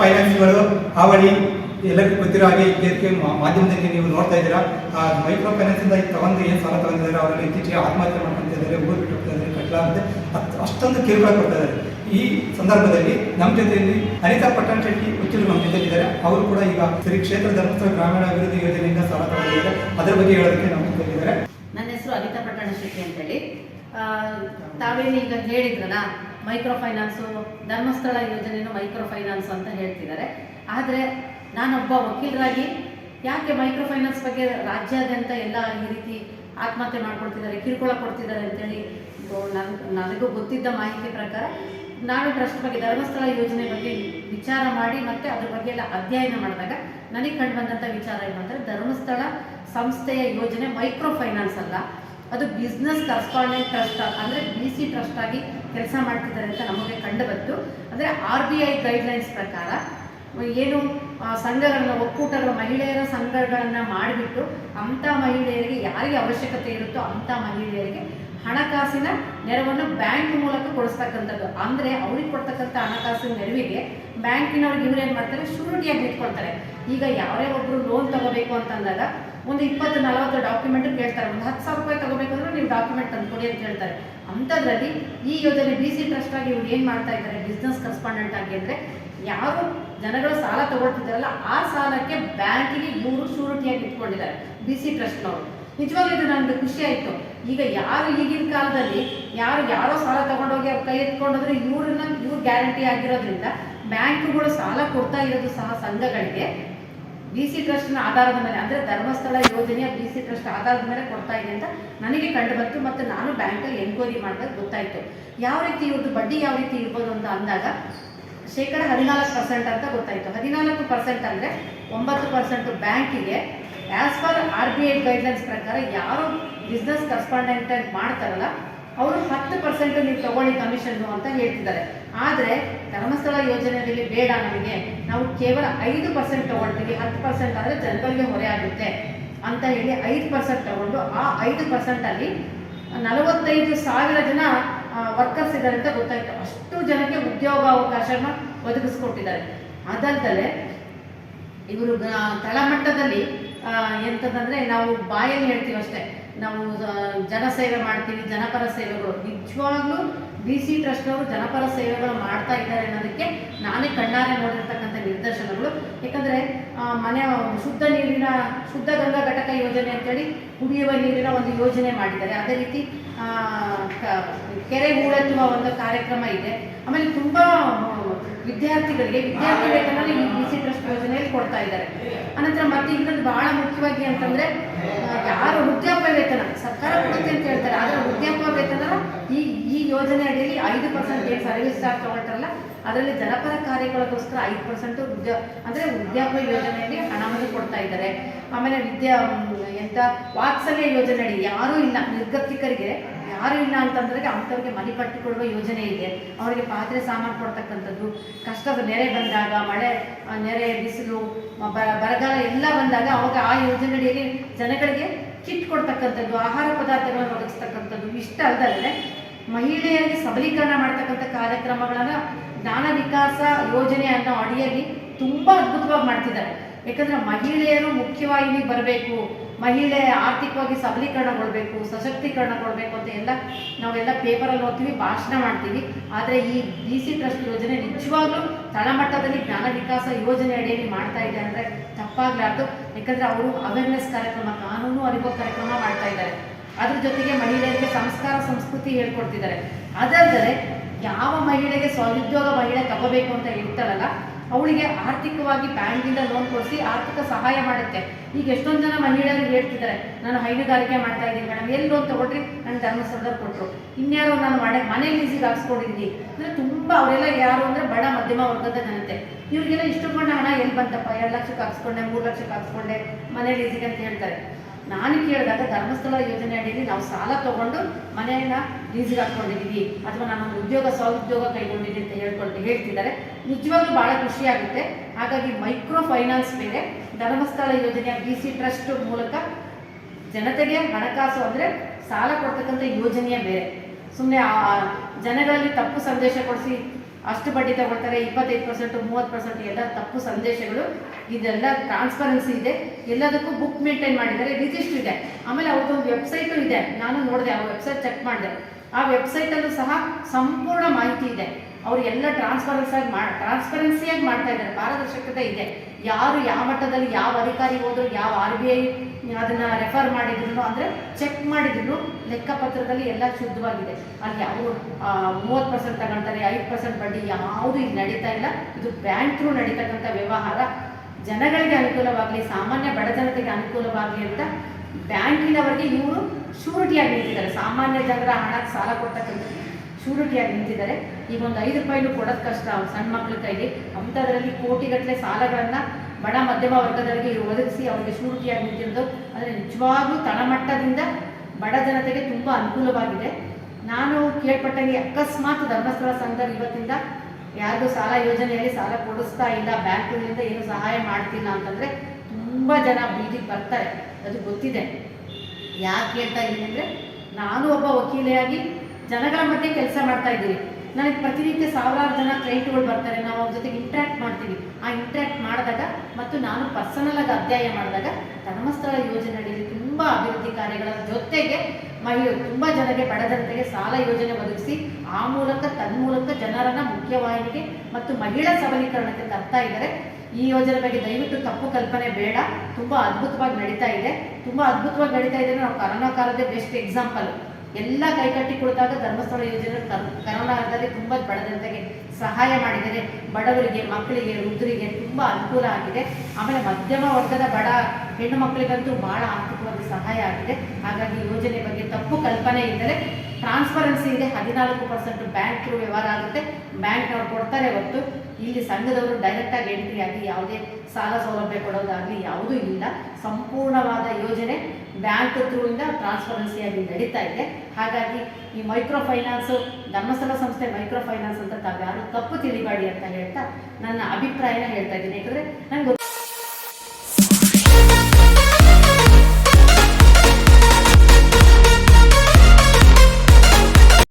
ಫೈನಾನ್ಸ್ಗಳು ಹಾವಳಿ ಎಲ್ಲರಿಗೂ ಗೊತ್ತಿರೋ ಹಾಗೆ ಇದಕ್ಕೆ ಮಾಧ್ಯಮದಲ್ಲಿ ನೀವು ನೋಡ್ತಾ ಇದ್ದೀರಾ. ಆ ಮೈಕ್ರೋ ಫೈನಾನ್ಸ್ ಇಂದ ತಗೊಂಡು ಏನು ಸಾಲ ತಗೊಂಡಿದ್ದಾರೆ ಅವರು ಇತ್ತೀಚೆಗೆ ಆತ್ಮಹತ್ಯೆ ಮಾಡ್ತಿದ್ದಾರೆ ಊರು ಬಿಟ್ಟು ಹೋಗ್ತಾ ಇದ್ದಾರೆ ಕಟ್ಲ ಅಂತ, ಅಷ್ಟೊಂದು ಕಿರುಕುಳ ಕೊಡ್ತಾ ಇದ್ದಾರೆ. ಈ ಸಂದರ್ಭದಲ್ಲಿ ನಮ್ಮ ಜೊತೆಯಲ್ಲಿ ಅನಿತಾ ಪಟ್ಟಣ ಶೆಟ್ಟಿ ಉಚ್ಚಿಲು ನಮ್ಮ ಜೊತೆಲಿದ್ದಾರೆ. ಅವರು ಕೂಡ ಈಗ ಶ್ರೀ ಕ್ಷೇತ್ರ ಧರ್ಮಸ್ಥಳ ಗ್ರಾಮೀಣ ಅಭಿವೃದ್ಧಿ ಯೋಜನೆಯಿಂದ ಸಾಲ ತಗೊಂಡಿದ್ದಾರೆ. ಅದರ ಬಗ್ಗೆ ಹೇಳೋದಕ್ಕೆ ನಮ್ಮ ಜೊತೆಲಿದ್ದಾರೆ. ನನ್ನ ಹೆಸರು ಅನಿತಾ ಪಟ್ಟಣ ಶೆಟ್ಟಿ ಅಂತೇಳಿ. ತಾವೇನು ಈಗ ಹೇಳಿದ್ರಲ್ಲ ಮೈಕ್ರೋ ಫೈನಾನ್ಸು ಧರ್ಮಸ್ಥಳ ಯೋಜನೆಯನ್ನು ಮೈಕ್ರೋ ಫೈನಾನ್ಸ್ ಅಂತ ಹೇಳ್ತಿದ್ದಾರೆ. ಆದರೆ ನಾನೊಬ್ಬ ವಕೀಲರಾಗಿ ಯಾಕೆ ಮೈಕ್ರೋ ಫೈನಾನ್ಸ್ ಬಗ್ಗೆ ರಾಜ್ಯಾದ್ಯಂತ ಎಲ್ಲ ಈ ರೀತಿ ಆತ್ಮಹತ್ಯೆ ಮಾಡ್ಕೊಳ್ತಿದ್ದಾರೆ ಕಿರುಕುಳ ಕೊಡ್ತಿದ್ದಾರೆ ಅಂತೇಳಿ ನನ್, ನನಗೂ ಗೊತ್ತಿದ್ದ ಮಾಹಿತಿ ಪ್ರಕಾರ ನಾನು ಟ್ರಸ್ಟ್ ಬಗ್ಗೆ, ಧರ್ಮಸ್ಥಳ ಯೋಜನೆ ಬಗ್ಗೆ ವಿಚಾರ ಮಾಡಿ ಮತ್ತು ಅದ್ರ ಬಗ್ಗೆ ಎಲ್ಲ ಅಧ್ಯಯನ ಮಾಡಿದಾಗ ನನಗೆ ಕಂಡು ಬಂದಂಥ ವಿಚಾರ ಏನಂದ್ರೆ ಧರ್ಮಸ್ಥಳ ಸಂಸ್ಥೆಯ ಯೋಜನೆ ಮೈಕ್ರೋ ಫೈನಾನ್ಸ್ ಅಲ್ಲ. ಅದು ಬಿಸ್ನೆಸ್ ಕರೆಸ್ಪಾಂಡೆಂಟ್ ಟ್ರಸ್ಟ್, ಅಂದರೆ ಬಿ ಸಿ ಟ್ರಸ್ಟ್ ಆಗಿ ಕೆಲಸ ಮಾಡ್ತಿದ್ದಾರೆ ಅಂತ ನಮಗೆ ಕಂಡು ಬಂತು ಅಂದರೆ ಆರ್ ಬಿ ಐ ಗೈಡ್ಲೈನ್ಸ್ ಪ್ರಕಾರ, ಏನು ಸಂಘಗಳನ್ನು, ಒಕ್ಕೂಟಗಳ, ಮಹಿಳೆಯರ ಸಂಘಗಳನ್ನು ಮಾಡಿಬಿಟ್ಟು ಅಂಥ ಮಹಿಳೆಯರಿಗೆ ಯಾರಿಗೆ ಅವಶ್ಯಕತೆ ಇರುತ್ತೋ ಅಂಥ ಮಹಿಳೆಯರಿಗೆ ಹಣಕಾಸಿನ ನೆರವನ್ನು ಬ್ಯಾಂಕ್ ಮೂಲಕ ಕೊಡಿಸ್ತಕ್ಕಂಥದ್ದು. ಅಂದರೆ ಅವ್ರಿಗೆ ಕೊಡ್ತಕ್ಕಂಥ ಹಣಕಾಸಿನ ನೆರವಿಗೆ ಬ್ಯಾಂಕಿನವ್ರಿಗೆ ಇವ್ರು ಏನು ಮಾಡ್ತಾರೆ? ಶೂರಿಟಿಯಾಗಿ ಇಟ್ಕೊಳ್ತಾರೆ ಈಗ ಯಾರೇ ಒಬ್ಬರು ಲೋನ್ ತಗೋಬೇಕು ಅಂತಂದಾಗ ಒಂದು ಇಪ್ಪತ್ತು ನಲವತ್ತು ಡಾಕ್ಯುಮೆಂಟ್ ಕೇಳ್ತಾರೆ. ಒಂದು ಹತ್ತು ಸಾವಿರ ರೂಪಾಯಿ ತಗೋಬೇಕಂದ್ರೆ ನೀವು ಡಾಕ್ಯುಮೆಂಟ್ ತಂದು ಕೊಡಿ ಅಂತ ಹೇಳ್ತಾರೆ. ಅಂಥದ್ರಲ್ಲಿ ಈ ಯೋಜನೆ ಬಿ ಸಿ ಟ್ರಸ್ಟ್ ಆಗಿ ಇವ್ರು ಏನು ಮಾಡ್ತಾ ಇದ್ದಾರೆ ಬಿಸ್ನೆಸ್ ಕರೆಸ್ಪಾಂಡೆಂಟ್ ಆಗಿ ಅಂದರೆ ಯಾರು ಜನಗಳು ಸಾಲ ತಗೊಳ್ತಿದ್ದಾರಲ್ಲ ಆ ಸಾಲಕ್ಕೆ ಬ್ಯಾಂಕಿಗೆ ಇವರು ಶೂರಿಟಿಯಾಗಿ ಇಟ್ಕೊಂಡಿದ್ದಾರೆ ಬಿ ಸಿ ಟ್ರಸ್ಟ್ನವರು ನಿಜವಾಗ್ಲೂ ಇದು ನನಗೆ ಖುಷಿ ಆಯಿತು. ಈಗ ಯಾರು ಈಗಿನ ಕಾಲದಲ್ಲಿ ಯಾರು ಯಾರೋ ಸಾಲ ತಗೊಂಡೋಗಿ ಅವ್ರು ಕೈ ಎತ್ಕೊಂಡೋದ್ರೆ ಇವ್ರನ್ನ ಇವ್ರು ಗ್ಯಾರಂಟಿ ಆಗಿರೋದ್ರಿಂದ ಬ್ಯಾಂಕ್ಗಳು ಸಾಲ ಕೊಡ್ತಾ ಇರೋದು ಸಹ ಸಂಘಗಳಿಗೆ. ಬಿ ಸಿ ಟ್ರಸ್ಟ್ನ ಆಧಾರದ ಮೇಲೆ, ಅಂದರೆ ಧರ್ಮಸ್ಥಳ ಯೋಜನೆಯ ಡಿ ಸಿ ಟ್ರಸ್ಟ್ ಆಧಾರದ ಮೇಲೆ ಕೊಡ್ತಾ ಇದೆ ಅಂತ ನನಗೆ ಕಂಡು ಬಂತು ಮತ್ತು ನಾನು ಬ್ಯಾಂಕಲ್ಲಿ ಎನ್ಕ್ವೈರಿ ಮಾಡಿದಾಗ ಗೊತ್ತಾಯಿತು. ಯಾವ ರೀತಿ ಇವ್ರದ್ದು ಬಡ್ಡಿ ಯಾವ ರೀತಿ ಇರ್ಬೋದು ಅಂತ ಅಂದಾಗ ಶೇಕಡ ಹದಿನಾಲ್ಕು ಪರ್ಸೆಂಟ್ ಅಂತ ಗೊತ್ತಾಯಿತು. ಹದಿನಾಲ್ಕು ಪರ್ಸೆಂಟ್ ಅಂದರೆ ಒಂಬತ್ತು ಪರ್ಸೆಂಟು ಬ್ಯಾಂಕಿಗೆ as per R B I guidelines ಪ್ರಕಾರ ಯಾರು ಬಿಸ್ನೆಸ್ ಕರೆಸ್ಪಾಂಡೆಂಟ್ ಮಾಡ್ತಾರಲ್ಲ ಅವರು ಹತ್ತು ಪರ್ಸೆಂಟ್ ನೀವು ತಗೊಳ್ಳಿ ಕಮಿಷನ್ನು ಅಂತ ಹೇಳ್ತಿದ್ದಾರೆ. ಆದರೆ ಧರ್ಮಸ್ಥಳ ಯೋಜನೆಯಲ್ಲಿ ಬೇಡ ನಮಗೆ. ನಾವು ಕೇವಲ ಐದು ಪರ್ಸೆಂಟ್ ತಗೊಳ್ತೀವಿ. ಹತ್ತು ಪರ್ಸೆಂಟ್ ಆದರೆ ಜನಗಳಿಗೆ ಹೊರೆ ಆಗುತ್ತೆ ಅಂತ ಹೇಳಿ ಐದು ಪರ್ಸೆಂಟ್ ತಗೊಂಡು ಆ ಐದು ಪರ್ಸೆಂಟಲ್ಲಿ ನಲವತ್ತೈದು ಸಾವಿರ ಜನ ವರ್ಕರ್ಸ್ ಇದ್ದಾರೆ ಅಂತ ಗೊತ್ತಾಯ್ತು. ಅಷ್ಟು ಜನಕ್ಕೆ ಉದ್ಯೋಗಾವಕಾಶನ ಒದಗಿಸ್ಕೊಟ್ಟಿದ್ದಾರೆ. ಅದಲ್ಲದೆ ಇವರು ತಳಮಟ್ಟದಲ್ಲಿ ಎಂತಂದ್ರೆ ನಾವು ಬಾಯಲ್ಲಿ ಹೇಳ್ತೀವಿ ಅಷ್ಟೇ ನಾವು ಜನಸೇವೆ ಮಾಡ್ತೀವಿ, ಜನಪರ ಸೇವೆಗಳು. ನಿಜವಾಗ್ಲೂ ಬಿ ಸಿ ಟ್ರಸ್ಟ್ನವರು ಜನಪರ ಸೇವೆಗಳು ಮಾಡ್ತಾ ಇದ್ದಾರೆ ಅನ್ನೋದಕ್ಕೆ ನಾನೇ ಕಣ್ಣಾರೆ ನೋಡಿರ್ತಕ್ಕಂಥ ನಿದರ್ಶನಗಳು ಯಾಕಂದರೆ ಮನೆ, ಶುದ್ಧ ನೀರಿನ, ಶುದ್ಧ ಗಂಗಾ ಘಟಕ ಯೋಜನೆ ಅಂತೇಳಿ ಕುಡಿಯುವ ನೀರಿನ ಒಂದು ಯೋಜನೆ ಮಾಡಿದ್ದಾರೆ. ಅದೇ ರೀತಿ ಕೆರೆ ಹೂಳೆತ್ತುವ ಒಂದು ಕಾರ್ಯಕ್ರಮ ಇದೆ. ಆಮೇಲೆ ತುಂಬ ವಿದ್ಯಾರ್ಥಿಗಳಿಗೆ ವಿದ್ಯಾರ್ಥಿ ವೇತನದಲ್ಲಿ ಈ ಬಿ ಸಿ ಟ್ರಸ್ಟ್ ಯೋಜನೆಯಲ್ಲಿ ಕೊಡ್ತಾ ಇದ್ದಾರೆ. ಅನಂತರ ಮತ್ತೆ ಇನ್ನೊಂದು ಬಹಳ ಮುಖ್ಯವಾಗಿ ಅಂತಂದ್ರೆ ಯಾರು ವೃದ್ಧಾಪ್ಯ ವೇತನ ಸರ್ಕಾರ ಕೊಡುತ್ತೆ ಅಂತ ಹೇಳ್ತಾರೆ. ಆದರೆ ವೃದ್ಧಾಪ್ಯ ವೇತನ ಈ ಈ ಯೋಜನೆ ಅಡಿಯಲ್ಲಿ ಐದು ಪರ್ಸೆಂಟ್ ಏನು ಸರ್ವಿಸ್ ಚಾರ್ಜ್ ತಗೊಳ್ತಾರಲ್ಲ, ಅದರಲ್ಲಿ ಜನಪರ ಕಾರ್ಯಗಳಿಗೋಸ್ಕರ ಐದು ಪರ್ಸೆಂಟ್ ವೃದ್ಧ, ಅಂದರೆ ವೃದ್ಧಾಪ್ಯ ಯೋಜನೆಯಲ್ಲಿ ಹಣವನ್ನು ಕೊಡ್ತಾ ಇದ್ದಾರೆ. ಆಮೇಲೆ ವಿದ್ಯಾ ಎಂತ ವಾತ್ಸಲ್ಯ ಯೋಜನೆ ಅಡಿ ಯಾರೂ ಇಲ್ಲ, ನಿರ್ಗತಿಕರಿಗೆ ಯಾರು ಇಲ್ಲ ಅಂತಂದ್ರೆ ಅಂಥವ್ರಿಗೆ ಮನೆ ಕಟ್ಟಿಕೊಡುವ ಯೋಜನೆ ಇದೆ. ಅವರಿಗೆ ಪಾತ್ರೆ ಸಾಮಾನು ಕೊಡ್ತಕ್ಕಂಥದ್ದು, ಕಷ್ಟದ ನೆರೆ ಬಂದಾಗ, ಮಳೆ ನೆರೆ, ಬಿಸಿಲು ಬರಗಾಲ ಎಲ್ಲ ಬಂದಾಗ ಅವಾಗ ಆ ಯೋಜನೆ ಅಡಿಯಲ್ಲಿ ಜನಗಳಿಗೆ ಕಿಟ್ ಕೊಡ್ತಕ್ಕಂಥದ್ದು, ಆಹಾರ ಪದಾರ್ಥಗಳನ್ನು ಒದಗಿಸ್ತಕ್ಕಂಥದ್ದು. ಇಷ್ಟ ಅಲ್ಲದೆ ಮಹಿಳೆಯರಿಗೆ ಸಬಲೀಕರಣ ಮಾಡ್ತಕ್ಕಂಥ ಕಾರ್ಯಕ್ರಮಗಳನ್ನು ಜ್ಞಾನ ವಿಕಾಸ ಯೋಜನೆ ಅನ್ನೋ ಅಡಿಯಲ್ಲಿ ತುಂಬ ಅದ್ಭುತವಾಗಿ ಮಾಡ್ತಿದ್ದಾರೆ. ಯಾಕಂದ್ರೆ ಮಹಿಳೆಯರು ಮುಖ್ಯವಾಗಿ ಬರಬೇಕು. ಮಹಿಳೆ ಆರ್ಥಿಕವಾಗಿ ಸಬಲೀಕರಣಗೊಳ್ಬೇಕು, ಸಶಕ್ತೀಕರಣಗೊಳ್ಬೇಕು ಅಂತ ಎಲ್ಲ ನಾವೆಲ್ಲ ಪೇಪರಲ್ಲಿ ಓದ್ತೀವಿ, ಭಾಷಣ ಮಾಡ್ತೀವಿ. ಆದರೆ ಈ ಬಿ ಸಿ ಟ್ರಸ್ಟ್ ಯೋಜನೆ ನಿಜವಾಗ್ಲೂ ತಳಮಟ್ಟದಲ್ಲಿ ಜ್ಞಾನ ವಿಕಾಸ ಯೋಜನೆ ಅಡಿಯಲ್ಲಿ ಮಾಡ್ತಾ ಇದೆ ಅಂದರೆ ತಪ್ಪಾಗಲಾರ್ದು. ಯಾಕಂದರೆ ಅವರು ಅವೇರ್ನೆಸ್ ಕಾರ್ಯಕ್ರಮ, ಕಾನೂನು ಅರಿವು ಕಾರ್ಯಕ್ರಮ ಮಾಡ್ತಾ ಇದ್ದಾರೆ. ಅದ್ರ ಜೊತೆಗೆ ಮಹಿಳೆಯರಿಗೆ ಸಂಸ್ಕಾರ, ಸಂಸ್ಕೃತಿ ಹೇಳ್ಕೊಡ್ತಿದ್ದಾರೆ. ಅದಲ್ಲದೆ ಯಾವ ಮಹಿಳೆಗೆ ಸ್ವಉದ್ಯೋಗ ಮಹಿಳೆ ತಗೋಬೇಕು ಅಂತ ಇರ್ತಾರಲ್ಲ ಅವಳಿಗೆ ಆರ್ಥಿಕವಾಗಿ ಬ್ಯಾಂಕಿಂದ ಲೋನ್ ಕೊಡಿಸಿ ಆರ್ಥಿಕ ಸಹಾಯ ಮಾಡುತ್ತೆ. ಈಗ ಎಷ್ಟೊಂದು ಜನ ಮಹಿಳೆಯರು ಹೇಳ್ತಿದ್ದಾರೆ, ನಾನು ಹೈನುಗಾರಿಕೆ ಮಾಡ್ತಾ ಇದ್ದೀನಿ ಮೇಡಮ್ ಎಲ್ಲಿ ಲೋನ್ ತಗೊಳ್ರಿ? ನನ್ನ ಧರ್ಮಸ್ಥಳದಲ್ಲಿ ಕೊಟ್ಟರು ಇನ್ಯಾರೋ ನಾನು ಮನೆ ಮನೆ ಲೀಸಿಗೆ ಹಾಕ್ಸ್ಕೊಂಡಿದ್ದೀನಿ. ಅಂದರೆ ತುಂಬ ಅವರೆಲ್ಲ ಯಾರು ಅಂದರೆ ಬಡ ಮಧ್ಯಮ ವರ್ಗದ ಜನತೆ. ಇವ್ರಿಗೆಲ್ಲ ಇಷ್ಟುಕೊಂಡ ಹಣ ಎಲ್ಲಿ ಬಂತಪ್ಪ? ಎರಡು ಲಕ್ಷಕ್ಕೆ ಹಾಕ್ಸ್ಕೊಂಡೆ, ಮೂರು ಲಕ್ಷಕ್ಕೆ ಹಾಕ್ಸ್ಕೊಂಡೆ, ಮನೆ ಲೀಸಿಗೆ ಅಂತ ಹೇಳ್ತಾರೆ. ನಾನು ಕೇಳಿದಾಗ ಧರ್ಮಸ್ಥಳ ಯೋಜನೆ ಅಡಿಯಲ್ಲಿ ನಾವು ಸಾಲ ತಗೊಂಡು ಮನೆಯನ್ನ ಲೀಸಿಗೆ ಹಾಕೊಂಡಿದ್ದೀವಿ ಅಥವಾ ನಾನೊಂದು ಉದ್ಯೋಗ, ಸ್ವಉದ್ಯೋಗ ಕೈಗೊಂಡಿದ್ದೀನಿ ಅಂತ ಹೇಳ್ಕೊಂಡು ಹೇಳ್ತಿದ್ದಾರೆ. ನಿಜವಾಗ್ಲೂ ಭಾಳ ಖುಷಿಯಾಗುತ್ತೆ ಹಾಗಾಗಿ ಮೈಕ್ರೋ ಫೈನಾನ್ಸ್ ಮೇಲೆ ಧರ್ಮಸ್ಥಳ ಯೋಜನೆಯ ಬಿ ಸಿ ಟ್ರಸ್ಟ್ ಮೂಲಕ ಜನತೆಗೆ ಹಣಕಾಸು ಅಂದರೆ ಸಾಲ ಕೊಡ್ತಕ್ಕಂಥ ಯೋಜನೆಯೇ ಬೇರೆ ಸುಮ್ಮನೆ ಜನಗಳಲ್ಲಿ ತಪ್ಪು ಸಂದೇಶ ಕೊಡಿಸಿ ಅಷ್ಟು ಬಡ್ಡಿ ತಗೊಳ್ತಾರೆ, ಇಪ್ಪತ್ತೈದು ಪರ್ಸೆಂಟ್ ಮೂವತ್ತು ಪರ್ಸೆಂಟ್ ಎಲ್ಲ ತಪ್ಪು ಸಂದೇಶಗಳು. ಇದೆಲ್ಲ ಟ್ರಾನ್ಸ್ಪರೆನ್ಸಿ ಇದೆ. ಎಲ್ಲದಕ್ಕೂ ಬುಕ್ ಮೇಂಟೈನ್ ಮಾಡಿದ್ದಾರೆ ರಿಜಿಸ್ಟರ್ ಇದೆ. ಆಮೇಲೆ ಅವ್ರದ್ದೊಂದು ವೆಬ್ಸೈಟು ಇದೆ. ನಾನು ನೋಡಿದೆ, ಆ ವೆಬ್ಸೈಟ್ ಚೆಕ್ ಮಾಡಿದೆ. ಆ ವೆಬ್ಸೈಟಲ್ಲೂ ಸಹ ಸಂಪೂರ್ಣ ಮಾಹಿತಿ ಇದೆ. ಅವರು ಎಲ್ಲ ಟ್ರಾನ್ಸ್ಪರೆನ್ಸ್ ಆಗಿ ಮಾ ಟ್ರಾನ್ಸ್ಪರೆನ್ಸಿಯಾಗಿ ಮಾಡ್ತಾ ಇದ್ದಾರೆ. ಪಾರದರ್ಶಕತೆ ಇದೆ. ಯಾರು ಯಾವ ಮಟ್ಟದಲ್ಲಿ ಯಾವ ಅಧಿಕಾರಿ ಹೋದ್ರು, ಯಾವ ಆರ್ ಬಿ ಐ ಅದನ್ನ ರೆಫರ್ ಮಾಡಿದ್ರು ಅಂದ್ರೆ ಚೆಕ್ ಮಾಡಿದ್ರು, ಲೆಕ್ಕಪತ್ರದಲ್ಲಿ ಎಲ್ಲ ಶುದ್ಧವಾಗಿದೆ. ಅಲ್ಲಿ ಯಾವ ಮೂವತ್ತು ಪರ್ಸೆಂಟ್ ತಗೊಳ್ತಾರೆ ಐದು ಪರ್ಸೆಂಟ್ ಬಡ್ಡಿ ಯಾವುದು ಇಲ್ಲಿ ನಡೀತಾ ಇಲ್ಲ. ಇದು ಬ್ಯಾಂಕ್ ಥ್ರೂ ನಡೀತಕ್ಕಂಥ ವ್ಯವಹಾರ. ಜನಗಳಿಗೆ ಅನುಕೂಲವಾಗಲಿ, ಸಾಮಾನ್ಯ ಬಡ ಜನತೆಗೆ ಅನುಕೂಲವಾಗಲಿ ಅಂತ ಬ್ಯಾಂಕಿನವರಿಗೆ ಇವರು ಶೂರಿಟಿಯಾಗಿ ನಿಂತಿದ್ದಾರೆ. ಸಾಮಾನ್ಯ ಜನರ ಹಣಕ್ಕೆ ಸಾಲ ಕೊಡ್ತಕ್ಕಂಥ ಶೂರಿಟಿಯಾಗಿ ನಿಂತಿದ್ದಾರೆ. ಈಗ ಒಂದು ಐದು ರೂಪಾಯಿನೂ ಕೊಡೋದು ಕಷ್ಟ ಸಣ್ಣ ಮಕ್ಳ ಕೈಲಿ ಅಂಥದ್ರಲ್ಲಿ ಕೋಟಿಗಟ್ಟಲೆ ಸಾಲಗಳನ್ನು ಬಡ ಮಧ್ಯಮ ವರ್ಗದವರಿಗೆ ಒದಗಿಸಿ ಅವರಿಗೆ ಶೂರಿಟಿಯಾಗಿ ನಿಂತಿರೋದು ಅಂದರೆ ನಿಜವಾಗ್ಲೂ ತಳಮಟ್ಟದಿಂದ ಬಡ ಜನತೆಗೆ ತುಂಬ ಅನುಕೂಲವಾಗಿದೆ. ನಾನು ಕೇಳ್ಪಟ್ಟಂಗೆ ಅಕಸ್ಮಾತ್ ಧರ್ಮಸ್ಥಳ ಸಂಘದಲ್ಲಿ ಇವತ್ತಿಂದ ಯಾರಿಗೂ ಸಾಲ ಯೋಜನೆಯಲ್ಲಿ ಸಾಲ ಕೊಡಿಸ್ತಾ ಇಲ್ಲ. ಬ್ಯಾಂಕ್ಗಳಿಂದ ಏನು ಸಹಾಯ ಮಾಡ್ತಿಲ್ಲ ಅಂತಂದರೆ ತುಂಬ ಜನ ಬೀದಿಗೆ ಬರ್ತಾರೆ. ಅದು ಗೊತ್ತಿದೆ. ಯಾಕೆ ಹೇಳ್ತಾ ಇದ್ದೀನಿ ಅಂದರೆ, ನಾನು ಒಬ್ಬ ವಕೀಲೆಯಾಗಿ ಜನಗಳ ಮಧ್ಯೆ ಕೆಲಸ ಮಾಡ್ತಾ ಇದ್ದೀವಿ ನನಗೆ ಪ್ರತಿನಿತ್ಯ ಸಾವಿರಾರು ಜನ ಕ್ಲೈಂಟ್ಗಳು ಬರ್ತಾರೆ. ನಾವು ಅವ್ರ ಜೊತೆಗೆ ಇಂಟ್ರ್ಯಾಕ್ಟ್ ಮಾಡ್ತೀವಿ. ಆ ಇಂಟ್ರ್ಯಾಕ್ಟ್ ಮಾಡಿದಾಗ ಮತ್ತು ನಾನು ಪರ್ಸನಲ್ ಆಗಿ ಅಧ್ಯಯನ ಮಾಡಿದಾಗ ಧರ್ಮಸ್ಥಳ ಯೋಜನೆ ಅಡಿಯಲ್ಲಿ ತುಂಬ ಅಭಿವೃದ್ಧಿ ಕಾರ್ಯಗಳ ಜೊತೆಗೆ ಮಹಿಳೆ ತುಂಬ ಜನರಿಗೆ ಬಡ ಸಾಲ ಯೋಜನೆ ಒದಗಿಸಿ ಆ ಮೂಲಕ ತನ್ಮೂಲಕ ಜನರನ್ನ ಮುಖ್ಯವಾಹಿನಿಗೆ ಮತ್ತು ಮಹಿಳಾ ಸಬಲೀಕರಣಕ್ಕೆ ತರ್ತಾ ಇದ್ದಾರೆ. ಈ ಯೋಜನೆ ಬಗ್ಗೆ ದಯವಿಟ್ಟು ತಪ್ಪು ಕಲ್ಪನೆ ಬೇಡ. ತುಂಬ ಅದ್ಭುತವಾಗಿ ನಡೀತಾ ಇದೆ. ತುಂಬ ಅದ್ಭುತವಾಗಿ ನಡೀತಾ ಇದೆ ನಾವು ಕರೋನಾ ಕಾಲದೇ ಬೆಸ್ಟ್ ಎಕ್ಸಾಂಪಲ್ ಎಲ್ಲ ಕೈಕಟ್ಟಿ ಕುಳಿತಾಗ ಧರ್ಮಸ್ಥಳ ಯೋಜನೆ ಕರ್- ಕರೋನಾದಲ್ಲಿ ತುಂಬ ಬಡ ಜನತೆಗೆ ಸಹಾಯ ಮಾಡಿದ್ದಾರೆ ಬಡವರಿಗೆ, ಮಕ್ಕಳಿಗೆ, ವೃದ್ಧರಿಗೆ ತುಂಬ ಅನುಕೂಲ ಆಗಿದೆ. ಆಮೇಲೆ ಮಧ್ಯಮ ವರ್ಗದ ಬಡ ಹೆಣ್ಣು ಮಕ್ಕಳಿಗಂತೂ ಬಹಳ ಆರ್ಥಿಕವಾಗಿ ಸಹಾಯ ಆಗಿದೆ. ಹಾಗಾಗಿ ಯೋಜನೆ ಬಗ್ಗೆ ತಪ್ಪು ಕಲ್ಪನೆ ಇದ್ದರೆ ಟ್ರಾನ್ಸ್ಪರೆನ್ಸಿ ಇದೆ, ಹದಿನಾಲ್ಕು ಪರ್ಸೆಂಟ್ ಬ್ಯಾಂಕ್ ಥ್ರೂ ವ್ಯವಹಾರ ಆಗುತ್ತೆ. ಬ್ಯಾಂಕ್ನವ್ರು ಕೊಡ್ತಾರೆ ಹೊತ್ತು. ಇಲ್ಲಿ ಸಂಘದವರು ಡೈರೆಕ್ಟಾಗಿ ಎಂಟ್ರಿ ಆಗಿ ಯಾವುದೇ ಸಾಲ ಸೌಲಭ್ಯ ಕೊಡೋದಾಗಲಿ ಯಾವುದೂ ಇಲ್ಲ. ಸಂಪೂರ್ಣವಾದ ಯೋಜನೆ ಬ್ಯಾಂಕ್ ಥ್ರೂ ಇಂದ ಟ್ರಾನ್ಸ್ಪರೆನ್ಸಿಯಾಗಿ ನಡೀತಾ ಇದೆ. ಹಾಗಾಗಿ ಈ ಮೈಕ್ರೋ ಫೈನಾನ್ಸ್ ಧರ್ಮಸ್ಥಳ ಸಂಸ್ಥೆ ಮೈಕ್ರೋ ಫೈನಾನ್ಸ್ ಅಂತ ತಾವ್ಯಾರು ತಪ್ಪು ತಿಳಿಬಾಡಿ ಅಂತ ಹೇಳ್ತಾ ನನ್ನ ಅಭಿಪ್ರಾಯನ ಹೇಳ್ತಾ ಇದ್ದೀನಿ. ಯಾಕಂದರೆ ನನಗೆ